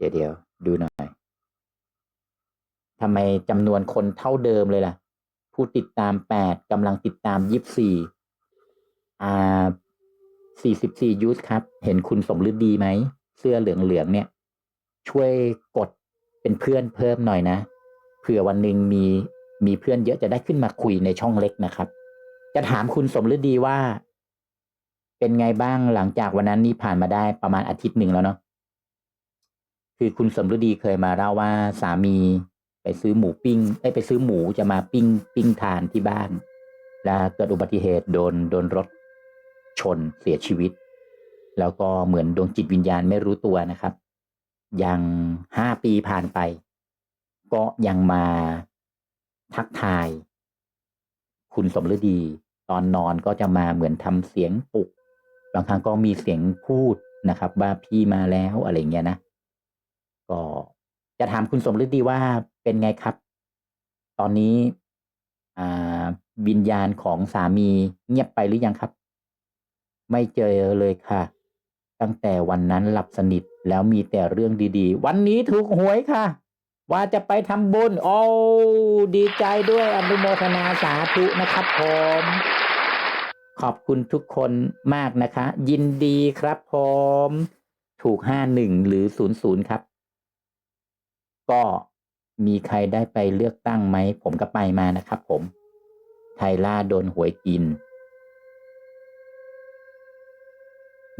เดี๋ยวเดี๋ยวดูหน่อยทำไมจำนวนคนเท่าเดิมเลยล่ะ ผู้ติดตามแปดกำลังติดตามยี่สี่อ่าสี่สิบสี่ยูสครับ เห็นคุณสมฤดีไหม เสื้อเหลืองๆเนี่ย ช่วยกดเป็นเพื่อนเพิ่มหน่อยนะ เผื่อวันหนึ่งมีมีเพื่อนเยอะจะได้ขึ้นมาคุยในช่องเล็กนะครับ จะถามคุณสมฤดีว่า เป็นไงบ้างหลังจากวันนั้นนี่ผ่านมาได้ประมาณอาทิตย์หนึ่งแล้วเนาะ คือคุณสมฤดีเคยมาเล่าว่าสามีไปซื้อหมูปิ้งเอ้ไปซื้อหมูจะมาปิ้งปิ้งทานที่บ้าน แล้วเกิดอุบัติเหตุโดนโดนรถชนเสียชีวิต แล้วก็เหมือนดวงจิตวิญญาณไม่รู้ตัวนะครับ ยังห้าปีผ่านไป ก็ยังมาทักทาย คุณสมฤดี ตอนนอนก็จะมาเหมือนทำเสียงปลุก บางครั้งก็มีเสียงพูดนะครับ ว่าพี่มาแล้วอะไรเงี้ยนะ ก็จะถามคุณสมฤดีว่าเป็นไงครับ ตอนนี้วิญญาณของสามีเงียบไปหรือยังครับ ไม่เจอเลยค่ะ ตั้งแต่วันนั้นหลับสนิทแล้วมีแต่เรื่องดีๆ วันนี้ถูกหวยค่ะ ว่าจะไปทำบุญ โอ้ดีใจด้วยอนุโมทนาสาธุนะครับผมขอบคุณทุกคนมากนะคะ ยินดีครับผม ถูกห้าหนึ่งหรือศูนย์ศูนย์ครับ ก็มีใครได้ไปเลือกตั้งไหม ผมก็ไปมานะครับผม ไทล่าโดนหวยกิน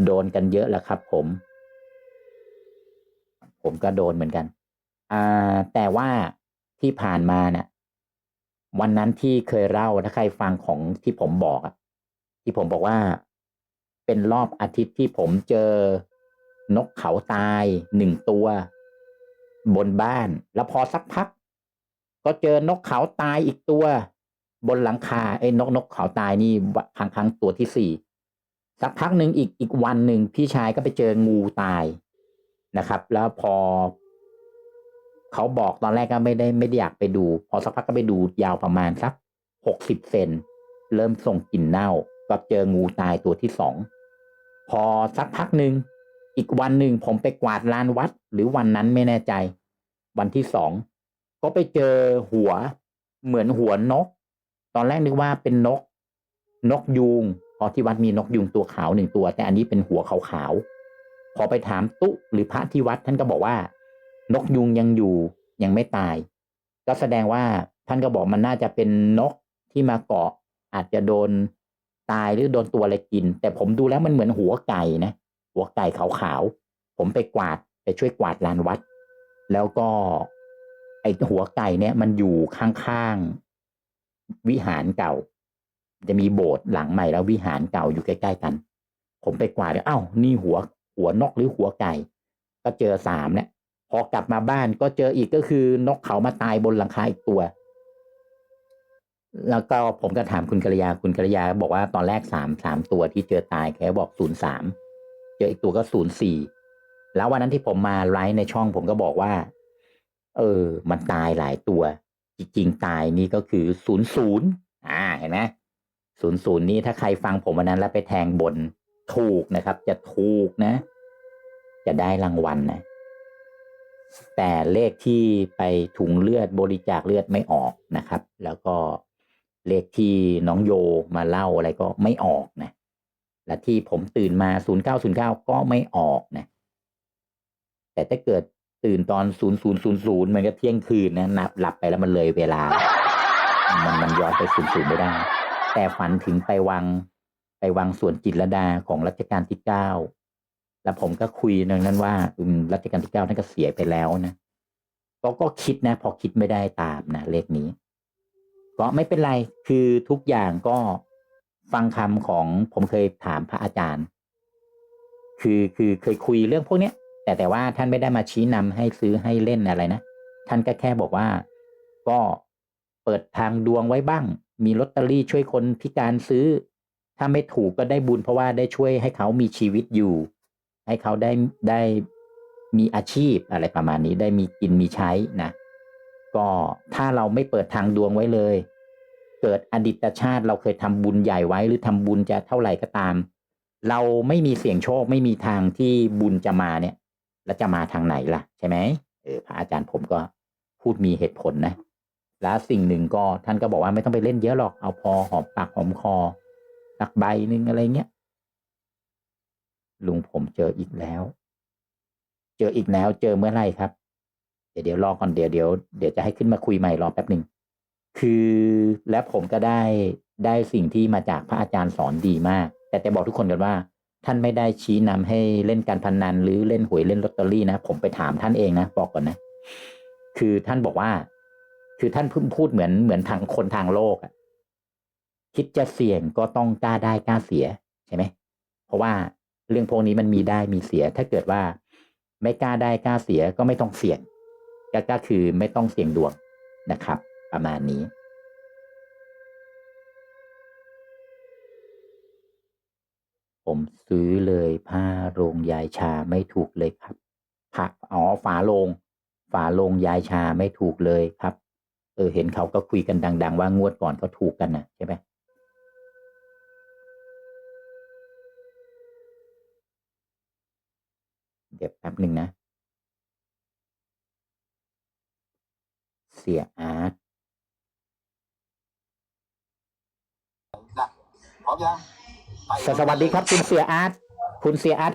โดนกันเยอะแล้วครับผม ผมก็โดนเหมือนกัน อ่า แต่ว่าที่ผ่านมาเนี่ยวันนั้นที่เคยเล่าถ้าใครฟังของที่ผมบอกอะที่ผมบอกว่า เป็นรอบอาทิตย์ที่ผมเจอนกเขาตายหนึ่งตัว บนบ้าน แล้วพอสักพัก ก็เจอนกเขาตายอีกตัว บนหลังคาไอ้นกนกเขาตายนี่ครั้งครั้งตัวที่สี่สักพักหนึ่งอีกอีกวันหนึ่งพี่ชายก็ไปเจองูตายนะครับ แล้วพอ เขาบอกตอนแรกก็ไม่ได้ไม่ได้อยากไปดู พอสักพักก็ไปดูยาวประมาณสักหกสิบเซนเริ่มส่งกลิ่นเน่า ก็เจองูตายตัวที่สอง พอสักพักหนึ่ง อีกวันหนึ่งผมไปกวาดลานวัด หรือวันนั้นไม่แน่ใจ วันที่สองก็ไปเจอหัวเหมือนหัวนก ตอนแรกนึกว่าเป็นนก นกยูงเพอที่วัดมีนกยูงตัวขาวหนึ่งตัว แต่อันนี้เป็นหัวขาวๆพอไปถามตุหรือพระที่วัดท่านก็บอกว่า นกยุงยังอยู่ยังไม่ตาย ก็แสดงว่าท่านก็บอกมันน่าจะเป็นนกที่มาเกาะอาจจะโดนตายหรือโดนตัวอะไรกิน แต่ผมดูแล้วมันเหมือนหัวไก่นะ หัวไก่ขาวๆผมไปกวาดไปช่วยกวาดลานวัด แล้วก็ไอหัวไก่เนี่ย มันอยู่ข้างๆวิหารเก่า จะมีโบสถ์หลังใหม่แล้ววิหารเก่าอยู่ใกล้ๆกัน ผมไปกวาดแล้วอ้านี่หัวหัวนกหรือหัวไก่ ก็เจอสามเนี่ยพอกลับมาบ้านก็เจออีกก็คือนกเขามาตายบนหลังคาอีกตัว แล้วก็ผมก็ถามคุณกัลยาคุณกัลยาบอกว่าตอนแรกสามสามตัวที่เจอตายแกบอกศูนย์สาม เจออีกตัวก็ศูนย์สี่แล้ววันนั้นที่ผมมาไลฟ์ในช่องผมก็บอกว่า เออ มันตายหลายตัว จริงๆตายนี่ก็คือศูนย์ศูนย์อ่าเห็นไหมศูนย์ศูนย์นี่ถ้าใครฟังผมวันนั้นแล้วไปแทงบนถูกนะครับ จะถูกนะ จะได้รางวัลนะแต่เลขที่ไปถุงเลือดบริจาคเลือดไม่ออกนะครับ แล้วก็เลขที่น้องโยมาเล่าอะไรก็ไม่ออกนะ และที่ผมตื่นมาศูนย์เก้าศูนย์เก้าก็ไม่ออกนะ แต่ถ้าเกิดตื่นตอนศูนย์ศูนย์ศูนย์ศูนย์มันก็เที่ยงคืนนะนับหลับไปแล้วมันเลยเวลา มันมันย้อนไปศูนย์ศูนย์ไม่ได้ แต่ฝันถึงไปวังไปวังสวนจิตรดาของรัชกาลที่เก้าแล้วผมก็คุยนนั้นว่าอืมรัชกาลที่เก้าท่านก็เสียไปแล้วนะก็ก็คิดนะ พอคิดไม่ได้ตามนะเลขนี้ ก็ไม่เป็นไรคือทุกอย่างก็ ฟังคำของผมเคยถามพระอาจารย์ คือคือเคยคุยเรื่องพวกเนี้ยแต่แต่ว่าท่านไม่ได้มาชี้นำให้ซื้อให้เล่นอะไรนะท่านก็แค่บอกว่า ก็เปิดทางดวงไว้บ้าง มีลอตเตอรี่ช่วยคนพิการซื้อ ถ้าไม่ถูกก็ได้บุญเพราะว่าได้ช่วยให้เขามีชีวิตอยู่ ให้เขาได้ได้มีอาชีพอะไรประมาณนี้ได้มีกินมีใช้นะก็ถ้าเราไม่เปิดทางดวงไว้เลย เกิดอดีตชาติเราเคยทำบุญใหญ่ไว้ หรือทำบุญจะเท่าไหร่ก็ตาม เราไม่มีเสียงโชคไม่มีทางที่บุญจะมาเนี่ย แล้วจะมาทางไหนล่ะ ใช่ไหมเออพระอาจารย์ผมก็พูดมีเหตุผลนะ แล้วสิ่งหนึ่งก็ท่านก็บอกว่าไม่ต้องไปเล่นเยอะหรอกเอาพอหอมปากหอมคอสักใบหนึ่งอะไรเงี้ยลุงผมเจออีกแล้ว เจออีกแล้วเจอเมื่อไหร่ครับ เดี๋ยวเดี๋ยวรอก่อนเดี๋ยวเดี๋ยวเดี๋ยวจะให้ขึ้นมาคุยใหม่รอแป๊บหนึ่ง คือและผมก็ได้ได้สิ่งที่มาจากพระอาจารย์สอนดีมาก แต่แต่บอกทุกคนกันว่า ท่านไม่ได้ชี้นำให้เล่นการพนันหรือเล่นหวยเล่นลอตเตอรี่นะผมไปถามท่านเองนะบอกก่อนนะ คือท่านบอกว่า คือท่านเพิ่งพูดเหมือนเหมือนทางคนทางโลกอะคิดจะเสี่ยงก็ต้องกล้าได้กล้าเสียใช่ไหมเพราะว่าเรื่องพวกนี้มันมีได้มีเสีย ถ้าเกิดว่า ไม่กล้าได้กล้าเสียก็ไม่ต้องเสี่ยงก็คือไม่ต้องเสี่ยงดวงนะครับ ประมาณนี้ผมซื้อเลยผ้าโรงยายชาไม่ถูกเลยครับผักอ๋อฝาโลงฝาโลงยายชาไม่ถูกเลยครับ เออเห็นเขาก็คุยกันดัง ๆ ว่างวดก่อนก็ถูกกันนะใช่ไหมเดี๋ยวแป๊บหนึ่งนะ เสียอาร์ต ร้อมยังไปสสวัสดีครับคุณเสียอาร์ตคุณเสียอาร์ต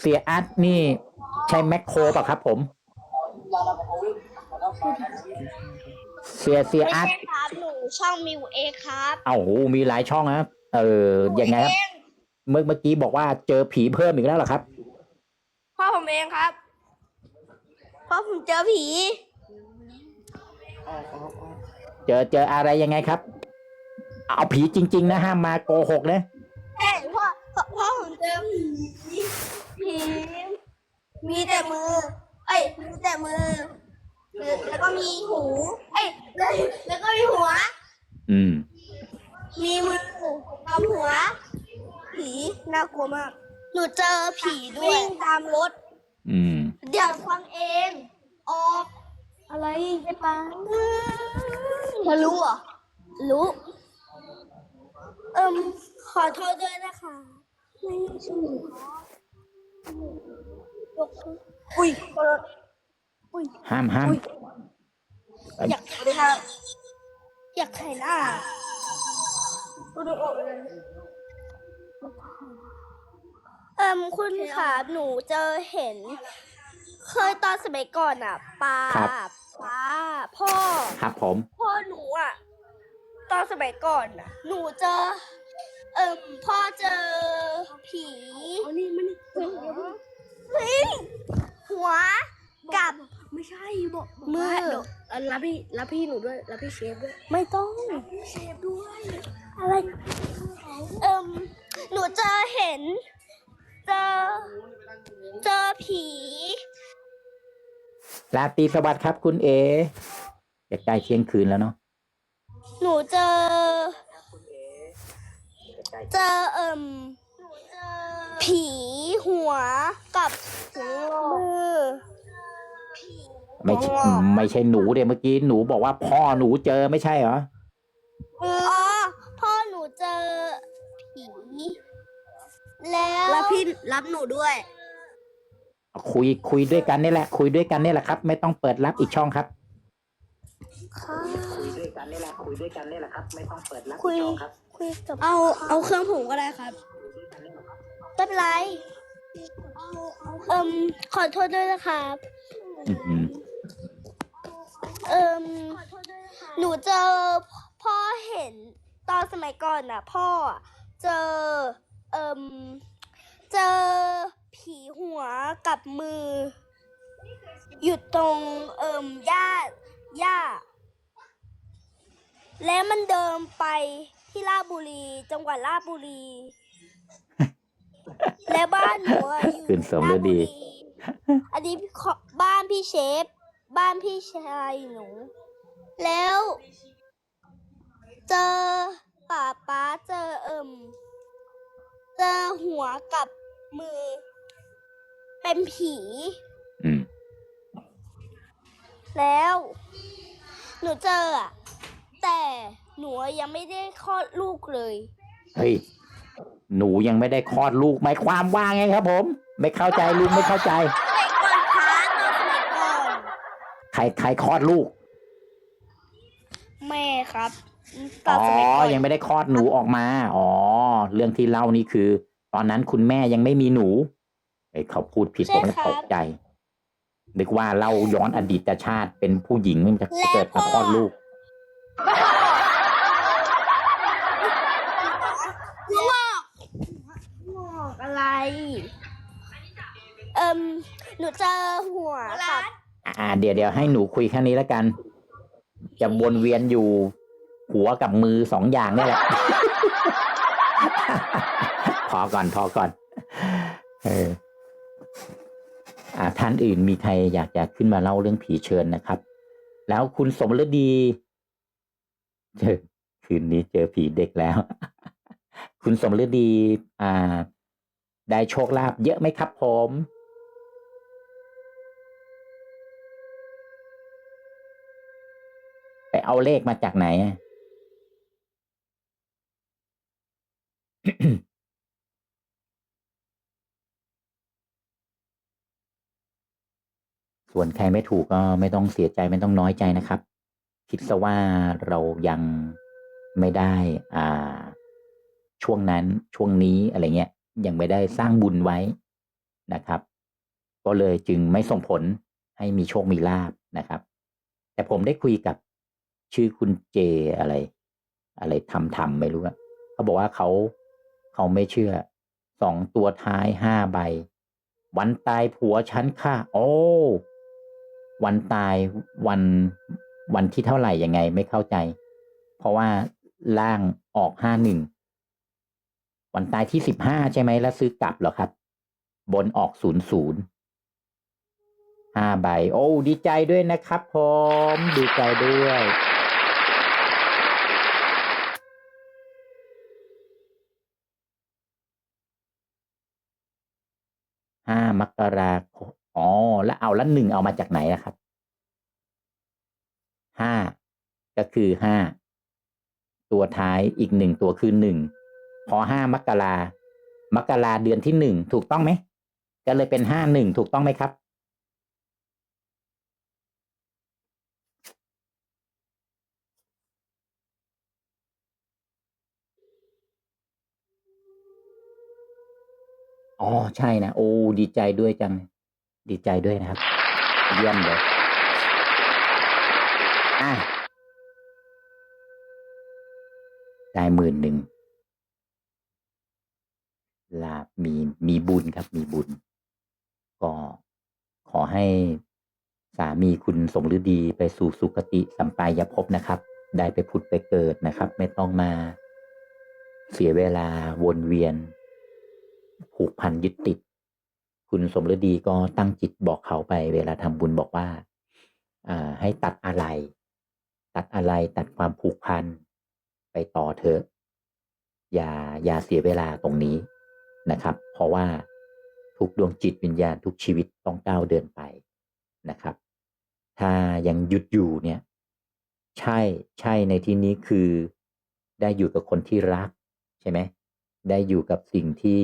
เสียอาร์ตนี่ใช่แมคโครป่ะครับ ผม เสียเสียไม่อาร์ตใช่ครับหนูช่องมิวเอครับเอ้าโหมีหลายช่องนะครับเออยังไงครับ เมื่อเมื่อกี้บอกว่าเจอผีเพิ่มอีกแล้วเหรอครับพ่อผมเองครับเพราะผมเจอผี เจอเจออะไรยังไงครับ เอาผีจริง ๆ นะห้ามมาโกหกนะเอ้ยพ่อพ่อพ่อผมเจอผีผีมีแต่มือ เอ้ยมีแต่มือ แล้วก็มีหู เอ้ยแล้วแล้วก็มีหัว อืม มีมือกับหัว ผีน่ากลัวมาก หนูเจอผีด้วยวิ่งตามรถ อืม เดี๋ยวฟังเอง ออก อะไรไอ้ปังเธอรู้เหรอรู้ เอิมขอโทษด้วยนะคะ ไม่ใช่อุ้ยขอโทษอุ้ยห้ามห้ามอุ๊ยอยากถ่ายหน้าอยากถ่ายหน้าก็ดูออกเลยเอิมคุณค่ะหนูเจอเห็น เคยตอนสมัยก่อนอะป้าครับป้าพ่อ ครับผม พ่อหนูอะ ตอนสมัยก่อนอะ หนูเจอ เอิมพ่อเจอผีนี่มันเฮ้ยหัวกับ ไม่ใช่บอกบอกมือ ว่าเดี๋ยวเอ่อรับพี่รับพี่หนูด้วยรับพี่เชฟด้วยไม่ต้องเชฟด้วย อะไร เอิมหนูเจอเห็น เจอ เจอผี ราตรีสวัสดิ์ครับคุณเอจะใกล้เที่ยงคืนแล้วเนาะ หนูเจอเจอเอิมผีหัวกับมือ ไม่ใช่อ๋อ ไม่ใช่หนูเดี๋ยวเมื่อกี้หนูบอกว่าพ่อหนูเจอไม่ใช่เหรออ๋อพ่อหนูเจอผีแล้วรับพี่รับหนูด้วย คุยคุยด้วยกันนี่แหละ คุยด้วยกันนี่แหละครับ ไม่ต้องเปิดรับอีกช่องครับ ค่ะ คุยด้วยกันนี่แหละคุยด้วยกันนี่แหละครับ ไม่ต้องเปิดรับคุยช่องครับคุยกับเอาเอาเครื่องผมก็ได้ครับไม่เป็นไรเอิมขอโทษด้วยนะครับ อือหือเอิมหนูเจอพ่อเห็นตอนสมัยก่อนน่ะ พ่ออะเจอเอิมเจอผีหัวกับมือ อยู่ตรงเอิมหญ้าหญ้า แล้วมันเดินไปที่ราชบุรี จังหวัดราชบุรี และบ้านหนูอะอยู่คืนสมฤดี ราชบุรีอันนี้ขอบ้านพี่เชฟ บ้านพี่ชายหนู แล้ว เจอป่าป้าเจอเอิมเจอหัวกับมือ เป็นผี อืม แล้ว หนูเจออะ แต่หนูยังไม่ได้คลอดลูกเลย เฮ้ย หนูยังไม่ได้คลอดลูกหมายความว่าไงครับ ผม ไม่เข้าใจลุงไม่เข้าใจไม่คใครใครคลอดลูก แม่ครับตออ๋นอสมัยก่อนยังไม่ได้คลอดหนูออกมา อ๋อ เรื่องที่เล่านี่คือ ตอนนั้นคุณแม่ยังไม่มีหนูเอ้ยเขาพูดผิดผมก็ตกใจนึกว่าเล่าย้อนอดีตชาติเป็นผู้หญิงมันจะเกิดมาคลอดลูก อะไร เอิมหนูเจอหัวกับอ่า เดี๋ยวเดี๋ยวให้หนูคุยแค่นี้แล้วกัน จะวนเวียนอยู่หัวกับมือสองอย่างนี่แหละ พอก่อนพอก่อน เออ อ่าท่านอื่นมีใครอยากจะขึ้นมาเล่าเรื่องผีเชิญนะครับ แล้วคุณสมฤดี เจอคืนนี้เจอผีเด็กแล้ว คุณสมฤดีอ่า ได้โชคลาภเยอะไหมครับผมไปเอาเลขมาจากไหนส่วนใครไม่ถูกก็ไม่ต้องเสียใจไม่ต้องน้อยใจนะครับ คิดซะว่าเรายังไม่ได้อ่า ช่วงนั้นช่วงนี้อะไรเงี้ยยังไม่ได้สร้างบุญไว้นะครับ ก็เลยจึงไม่ส่งผลให้มีโชคมีลาบนะครับ แต่ผมได้คุยกับชื่อคุณเจอะไร อะไรทำทำไม่รู้อะเขาบอกว่าเขาเขาไม่เชื่อสองตัวท้ายห้าใบ วันตายผัวฉันค่ะ โอ้ วันตายวัน วันที่เท่าไหร่ยังไงไม่เข้าใจ เพราะว่าล่างออกห้าหนึ่งวันตายที่สิบห้าใช่ไหมแล้วซื้อกลับเหรอครับ บนออกศูนย์ศูนย์ห้าใบ โอ้ดีใจด้วยนะครับผมดีใจด้วย ห้ามกราคมอ๋อ แล้วเอาล้วหนึ่งเอามาจากไหนล่ะครับ ห้าก็คือห้าตัวท้ายอีกหนึ่งตัวคือหนึ่งพอห้ามกรามกราเดือนที่หนึ่งถูกต้องไหมก็เลยเป็นห้าหนึ่งถูกต้องไหมครับ อ๋อใช่นะ โอ้ดีใจด้วยจัง ดีใจด้วยนะครับ เยี่ยมเลย อะได้หมื่นหนึ่งลาบมีมีบุญครับมีบุญ ก็ขอให้สามีคุณสมฤดีไปสู่สุคติสัมปายภพนะครับ ได้ไปพุทธไปเกิดนะครับ ไม่ต้องมา เสียเวลาวนเวียน ผูกพันยึดติด คุณสมฤดีก็ตั้งจิตบอกเขาไป เวลาทำบุญบอกว่าอ่าให้ตัดอะไร ตัดอะไรตัดความผูกพัน ไปต่อเถอะ อย่าอย่าเสียเวลาตรงนี้นะครับ เพราะว่าทุกดวงจิตวิญญาณทุกชีวิตต้องก้าวเดินไปนะครับ ถ้ายังหยุดอยู่เนี่ย ใช่ใช่ในที่นี้คือ ได้อยู่กับคนที่รัก ใช่ไหมได้อยู่กับสิ่งที่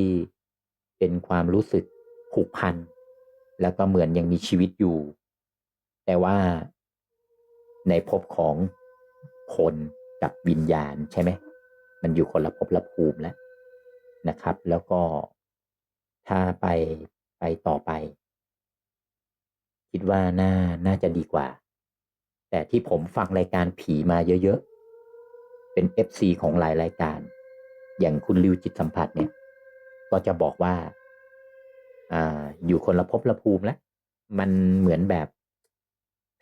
เป็นความรู้สึกผูกพัน แล้วก็เหมือนยังมีชีวิตอยู่ แต่ว่า ในภพของคนกับวิญญาณใช่ไหม มันอยู่คนละภพละภูมิแล้วนะครับ แล้วก็ถ้าไปไปต่อไป คิดว่าน่าน่าจะดีกว่า แต่ที่ผมฟังรายการผีมาเยอะๆ เป็น FC ของหลายรายการ อย่างคุณริวจิตสัมผัสเนี่ย ก็จะบอกว่าอ่าอยู่คนละภพละภูมิแล้ว มันเหมือนแบบ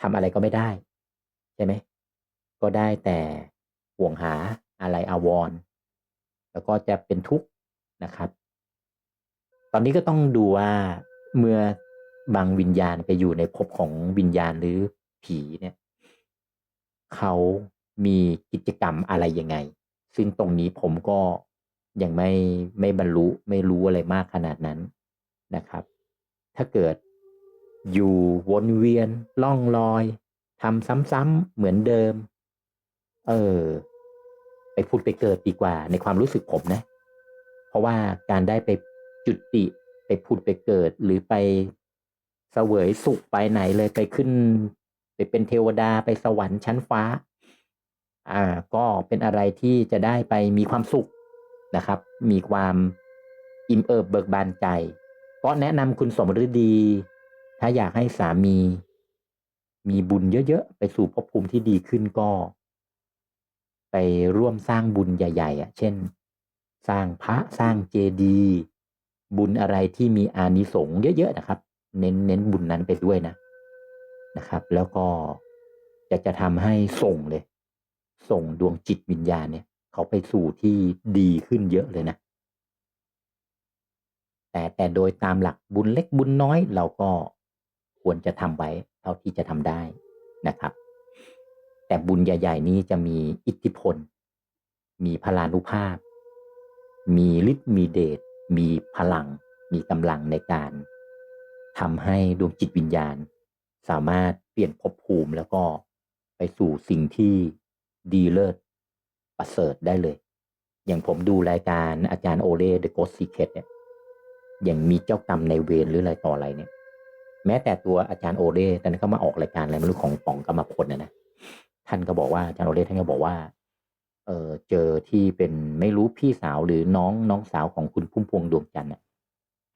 ทำอะไรก็ไม่ได้ ใช่ไหม ก็ได้แต่ห่วงหาอะไรอาวรณ์แล้วก็จะเป็นทุกข์นะครับ ตอนนี้ก็ต้องดูว่าเมื่อบางวิญญาณไปอยู่ในภพของวิญญาณหรือผีเนี่ยเขามีกิจกรรมอะไรยังไง ซึ่งตรงนี้ผมก็ยังไม่ไม่บรรลุไม่รู้อะไรมากขนาดนั้นนะครับ ถ้าเกิดอยู่วนเวียนล่องลอย ทำซ้ำๆเหมือนเดิม เออ ไปพูดไปเกิดดีกว่า ในความรู้สึกผมนะ เพราะว่าการได้ไปจุติไปพูดไปเกิด หรือไปเสวยสุขไปไหนเลยไปขึ้น ไปเป็นเทวดาไปสวรรค์ชั้นฟ้า อ่า ก็เป็นอะไรที่จะได้ไปมีความสุขนะครับ มีความอิ่มเอิบเบิกบานใจ ก็แนะนำคุณสมฤดี ถ้าอยากให้สามี มีบุญเยอะๆ ไปสู่ภพภูมิที่ดีขึ้นก็ ไปร่วมสร้างบุญใหญ่ๆอะ เช่น สร้างพระสร้างเจดีย์บุญอะไรที่มีอานิสงส์เยอะๆนะครับ เน้นเน้นบุญนั้นไปด้วยนะนะครับ แล้วก็จะจะทำให้ส่งเลย ส่งดวงจิตวิญญาณเนี่ย เขาไปสู่ที่ดีขึ้นเยอะเลยนะ แต่แต่โดยตามหลักบุญเล็กบุญน้อยเราก็ควรจะทำไว้เท่าที่จะทำได้นะครับ แต่บุญใหญ่ ๆ นี้จะมีอิทธิพล มีพลานุภาพ มีฤทธิ์มีเดชมีพลัง มีกำลังในการทำให้ดวงจิตวิญญาณ สามารถเปลี่ยนภพภูมิแล้วก็ไปสู่สิ่งที่ดีเลิศประเสริฐได้เลย อย่างผมดูรายการอาจารย์โอเล่ The Ghost Secret เนี่ยอย่างมีเจ้ากรรมในเวรหรืออะไรต่ออะไรเนี่ย แม้แต่ตัวอาจารย์โอเล่ตอนนั้นเขามาออกรายการอะไรไม่รู้ของป๋องกรรมพลนะนะท่านก็บอกว่าอาจารย์โอเล่ท่านก็บอกว่า เออเจอที่เป็นไม่รู้พี่สาวหรือน้องน้องสาวของคุณพุ่มพวงดวงจันทร์น่ะ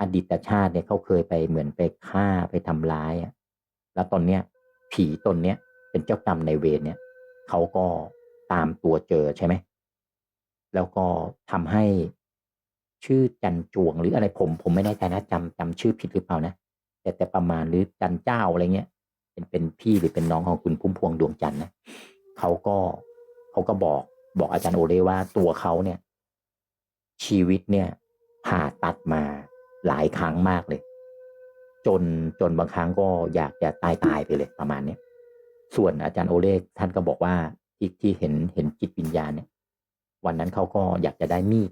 อดีตชาติเนี่ยเขาเคยไปเหมือนไปฆ่าไปทำร้ายอะแล้วตอนเนี้ย ผีตนเนี้ยเป็นเจ้ากรรมในเวรเนี่ยเขาก็ตามตัวเจอใช่ไหมแล้วก็ทำให้ชื่อจันจวงหรืออะไรผม ผมไม่แน่ใจนะจำจำชื่อผิดหรือเปล่านะ แต่แต่ประมาณหรือจันเจ้าอะไรเงี้ย เป็นเป็นพี่หรือเป็นน้องของคุณพุ่มพวงดวงจันทร์นะเขาก็เขาก็บอกบอกอาจารย์โอเล่ว่าตัวเขาเนี่ย ชีวิตเนี่ยผ่าตัดมาหลายครั้งมากเลย จนจนบางครั้งก็อยากจะตายตายไปเลยประมาณเนี้ยส่วนอาจารย์โอเล่ท่านก็บอกว่าที่ที่เห็นเห็นจิตวิญญาณเนี่ย วันนั้นเขาก็อยากจะได้มีด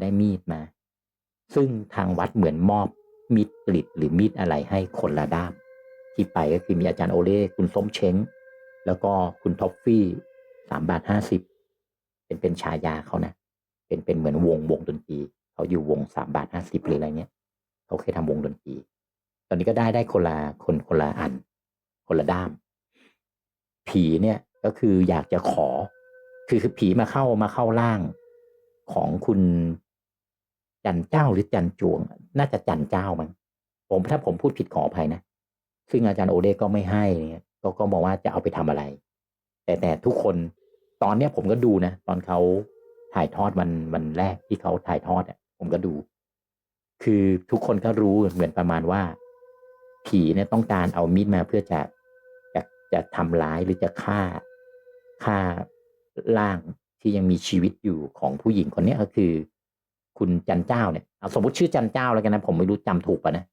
ได้มีดมา ซึ่งทางวัดเหมือนมอบ มีดกริดหรือมีดอะไรให้คนละด้าม ที่ไปก็คือมีอาจารย์โอเล่คุณส้มเช้ง แล้วก็คุณท็อฟฟี่สามบาทห้าสิบเป็นเป็นฉายาเขานะ เป็นเป็นเหมือนวงวงดนตรีเขาอยู่วงสามบาทห้าสิบหรืออะไรเงี้ยเขาเคยทำวงดนตรี ตอนนี้ก็ได้ได้คนละคนคนละอัน คนละด้าม ผีเนี่ยก็คืออยากจะขอ คือคือผีมาเข้ามาเข้าร่างของคุณ จันเจ้าหรือจันจวง น่าจะจันเจ้ามั้งผมถ้าผมพูดผิดขออภัยนะ ซึ่งอาจารย์โอเดก็ไม่ให้เนี่ยก็ก็บอกว่าจะเอาไปทำอะไร แต่แต่ทุกคนตอนเนี้ยผมก็ดูนะ ตอนเขาถ่ายทอดวันวันแรกที่เขาถ่ายทอดอะผมก็ดู คือทุกคนก็รู้เหมือนประมาณว่า ผีเนี่ยต้องการเอามีดมาเพื่อจะจะจะทำร้ายหรือจะฆ่าฆ่าร่างที่ยังมีชีวิตอยู่ของผู้หญิงคนนี้ก็คือ คุณจันเจ้าเนี่ยสมมติชื่อจันเจ้าแล้วกันนะ ผมไม่รู้จำถูกป่ะนะ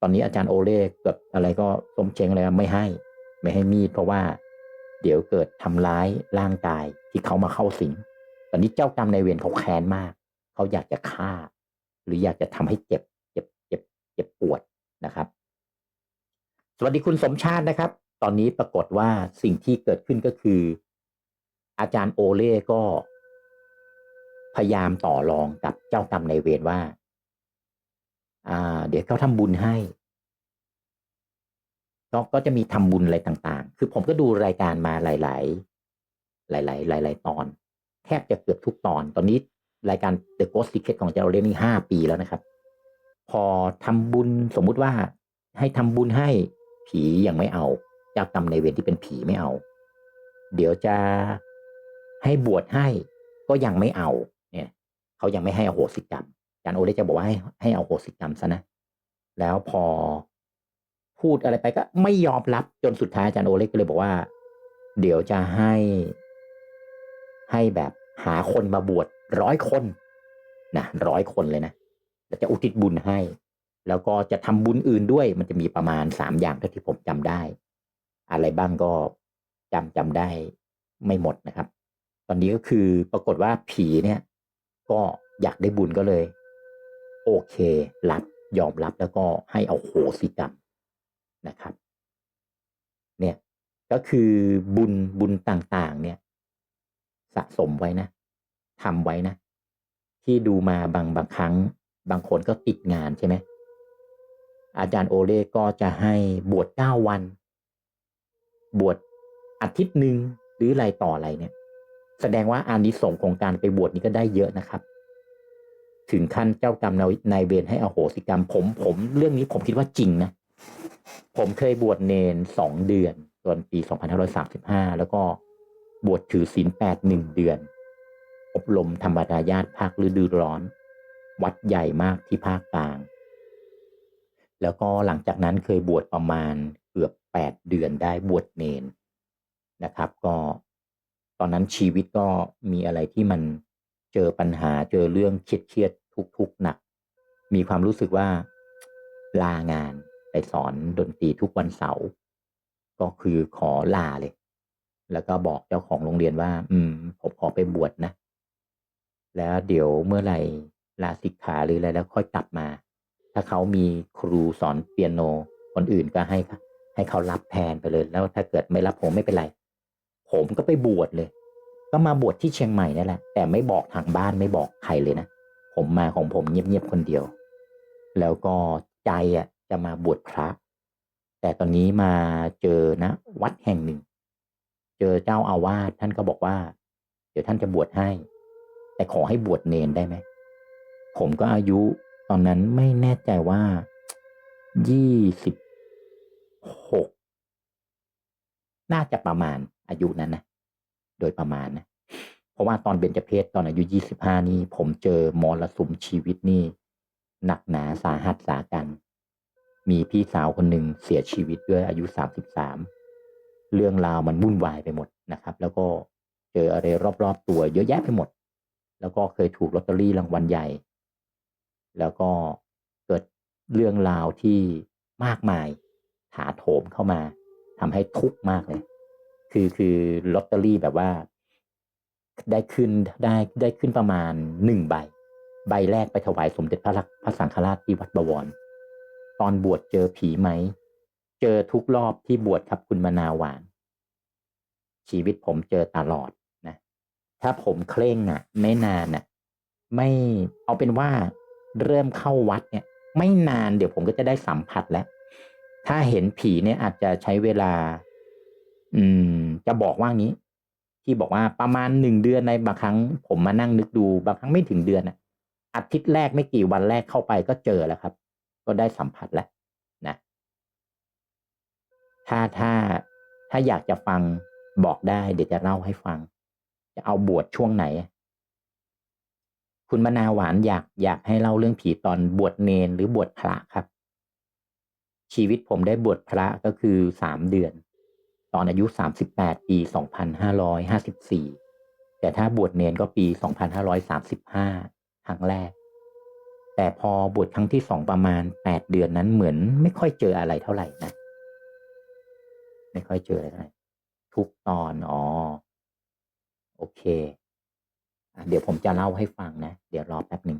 ตอนนี้อาจารย์โอเล่เกิดอะไรก็ส้มเชงอะไรไม่ให้ ไม่ให้มีดเพราะว่า เดี๋ยวเกิดทำร้ายร่างกายที่เขามาเข้าสิง ตอนนี้เจ้ากรรมในายเวรเขาแค้นมาก เขาอยากจะฆ่า หรืออยากจะทำให้เจ็บ เจ็บ เจ็บ เจ็บปวดนะครับ สวัสดีคุณสมชาตินะครับ ตอนนี้ปรากฏว่าสิ่งที่เกิดขึ้นก็คือ อาจารย์โอเล่ก็ พยายามต่อรองกับเจ้ากรรมในายเวรว่า อ่า เดี๋ยวเขาทำบุญให้ก็ก็จะมีทำบุญอะไรต่าง ๆ คือผมก็ดูรายการมาหลาย ๆ หลาย ๆ หลาย ๆ ตอน แทบจะเกือบทุกตอน ตอนนี้รายการ The Ghost Secret ของเจ้าเล่นนี่ห้าปีแล้วนะครับ พอทำบุญสมมุติว่าให้ทำบุญให้ผียังไม่เอาเจ้ากรรมในายเวรที่เป็นผีไม่เอา เดี๋ยวจะให้บวชให้ก็ยังไม่เอา เขายังไม่ให้อโหสิกรรมอาจารย์โอเดจะบอกว่าให้ให้อโหสิกรรมซะนะแล้วพอพูดอะไรไปก็ไม่ยอมรับจนสุดท้ายอาจารย์โอเล็กก็เลยบอกว่า เดี๋ยวจะให้ ให้แบบหาคนมาบวชร้อยคนนะร้อยคนเลยนะแล้วจะอุทิศบุญให้ แล้วก็จะทำบุญอื่นด้วย มันจะมีประมาณสามอย่างเท่าที่ผมจำได้ อะไรบ้างก็จำจำได้ไม่หมดนะครับ ตอนนี้ก็คือปรากฏว่าผีเนี่ย ก็อยากได้บุญก็เลย โอเค รับยอมรับแล้วก็ให้เอาโหสิกรรมนะครับ เนี่ยก็คือบุญบุญต่างๆ เนี่ย สะสมไว้นะทำไว้นะ ที่ดูมาบางบางครั้ง บางคนก็ติดงานใช่ไหมอาจารย์โอเล่ก็จะให้บวชเก้าวัน บวชอาทิตย์หนึ่งหรืออะไรต่ออะไรเนี่ย แสดงว่าอานิสงส์ของการไปบวชนี่ก็ได้เยอะนะครับ ถึงขั้นเจ้ากรรมนายเวรให้อโหสิกรรม ผมผมเรื่องนี้ผมคิดว่าจริงนะ ผมเคยบวชเนนสองเดือนตอนปี2535แล้วก็บวชถือศีลแปดหนึ่งเดือน อบรมธรรมดาญาติภาคฤดูร้อน วัดใหญ่มากที่ภาคกลาง แล้วก็หลังจากนั้นเคยบวชประมาณเกือบแปดเดือนได้บวชเนนนะครับ ก็ ตอนนั้นชีวิตก็มีอะไรที่มันเจอปัญหาเจอเรื่องเครียดๆทุกข์ๆหนัก มีความรู้สึกว่าลางานไปสอนดนตรีทุกวันเสาร์ก็คือขอลาเลย แล้วก็บอกเจ้าของโรงเรียนว่า อืม ผมขอไปบวชนะ แล้วเดี๋ยวเมื่อไหร่ลาสิกขาหรืออะไรแล้วค่อยกลับมา ถ้าเขามีครูสอนเปียโนคนอื่นก็ให้ให้เขารับแทนไปเลย แล้วถ้าเกิดไม่รับผมไม่เป็นไร ผมก็ไปบวชเลย ก็มาบวชที่เชียงใหม่นั่นแหละ แต่ไม่บอกทางบ้านไม่บอกใครเลยนะ ผมมาของผมเงียบๆคนเดียว แล้วก็ใจอะจะมาบวชพระ แต่ตอนนี้มาเจอนะ วัดแห่งหนึ่ง เจอเจ้าอาวาสท่านก็บอกว่า เดี๋ยวท่านจะบวชให้ แต่ขอให้บวชเนนได้ไหม ผมก็อายุตอนนั้นไม่แน่ใจว่ายี่สิบหกน่าจะประมาณ อายุนั้นนะโดยประมาณนะเพราะว่าตอนเบญจเพศตอนอายุยี่สิบห้านี่ผมเจอมรสุมชีวิตนี่หนักหนาสาหัสสากัน มีพี่สาวคนหนึ่งเสียชีวิตด้วยอายุสามสิบสามเรื่องราวมันวุ่นวายไปหมดนะครับ แล้วก็เจออะไรรอบๆตัวเยอะแยะไปหมด แล้วก็เคยถูกลอตเตอรี่รางวัลใหญ่ แล้วก็เกิดเรื่องราวที่มากมายถาโถมเข้ามาทำให้ทุกข์มากเลย คือคือลอตเตอรี่แบบว่า ได้ขึ้นได้ได้ขึ้นประมาณหนึ่งใบ ใบแรกไปถวายสมเด็จพระลักพระสังฆราชที่วัดบวร ตอนบวชเจอผีไหม เจอทุกรอบที่บวชครับคุณมนาหวาน ชีวิตผมเจอตลอดนะ ถ้าผมเคร่งอะ ไม่นานอะ ไม่เอาเป็นว่าเริ่มเข้าวัดเนี่ย ไม่นานเดี๋ยวผมก็จะได้สัมผัสแล้ว ถ้าเห็นผีเนี่ยอาจจะใช้เวลา อืม จะบอกว่างี้ ที่บอกว่าประมาณหนึ่งเดือนในบางครั้ง ผมมานั่งนึกดูบางครั้งไม่ถึงเดือนอะอาทิตย์แรกไม่กี่วันแรกเข้าไปก็เจอแล้วครับ ก็ได้สัมผัสแล้วนะถ้าถ้าถ้าอยากจะฟังบอกได้ เดี๋ยวจะเล่าให้ฟัง จะเอาบวชช่วงไหน คุณมะนาวหวานอยากอยากให้เล่าเรื่องผีตอนบวชเนนหรือบวชพระครับ ชีวิตผมได้บวชพระก็คือสามเดือน ตอนอายุสามสิบแปดปีสองพันห้าร้อยห้าสิบสี่แต่ถ้าบวชเนนก็ปีสองพันห้าร้อยสามสิบห้าครั้งแรก แต่พอบวชครั้งที่สองประมาณแปดเดือนนั้นเหมือนไม่ค่อยเจออะไรเท่าไหร่นะ ไม่ค่อยเจออะไรทุกตอนอ๋อโอเคอเดี๋ยวผมจะเล่าให้ฟังนะ เดี๋ยวรอแป๊บหนึ่ง